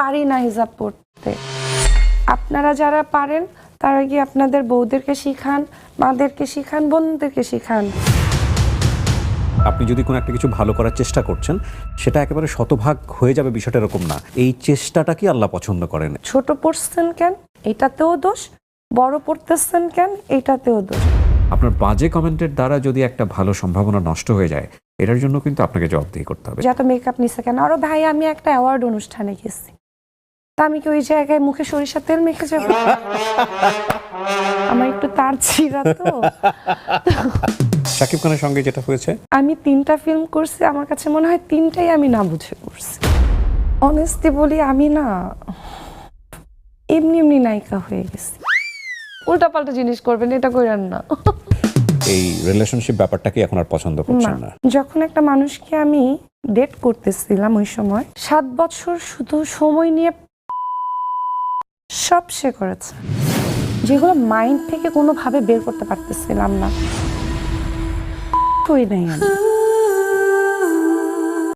পারি না হিজাব পড়তে। আপনারা যারা পারেন তারা কি আপনাদের বউদেরকে শিখান মাদেরকে শিখান বোনদেরকে শিখান। আপনি যদি কোনো একটা কিছু ভালো করার চেষ্টা করছেন সেটা একেবারে শতভাগ হয়ে যাবে বিষয়টা এরকম না। এই চেষ্টাটা কি আল্লাহ পছন্দ করেন? ছোট পড়ছেন কেন? এটাতেও দোষ। বড় পড়তেছেন কেন? এটাতেও দোষ। আপনার বাজে কমেন্টের দ্বারা যদি একটা ভালো সম্ভাবনা নষ্ট হয়ে যায় এটার জন্য কিন্তু আপনাকে জবাবদিহি করতে হবে। যত মেকআপ নিছে কেন? আরও ভাই আমি একটা অ্যাওয়ার্ড অনুষ্ঠানে গেছি। তা আমি কি ওই জায়গায় মুখে সরিষার তেল মেখে যাব? আমার একটু তার ছিঁড়া তো। শাকিব খানের সঙ্গে যেটা হয়েছে? আমি তিনটা ফিল্ম করছি আমার কাছে মনে হয় তিনটাই আমি না বুঝে করছি অনেস্টি বলি আমি না এমনি এমনি নায়িকা হয়ে গেছি। উল্টাপাল্টা জিনিস করবেন এটা করেন না। এই রিলেশনশিপ ব্যাপারটাকে এখন আর পছন্দ করছেন না। না যখন একটা মানুষকে আমি ডেট করতেছিলাম ওই সময় সাত বছর শুধু সময় নিয়ে সব সে করেছে। যেগুলো মাইন্ড থেকে কোনোভাবে বের করতে পারতেছিলাম না। কই নাই। আমি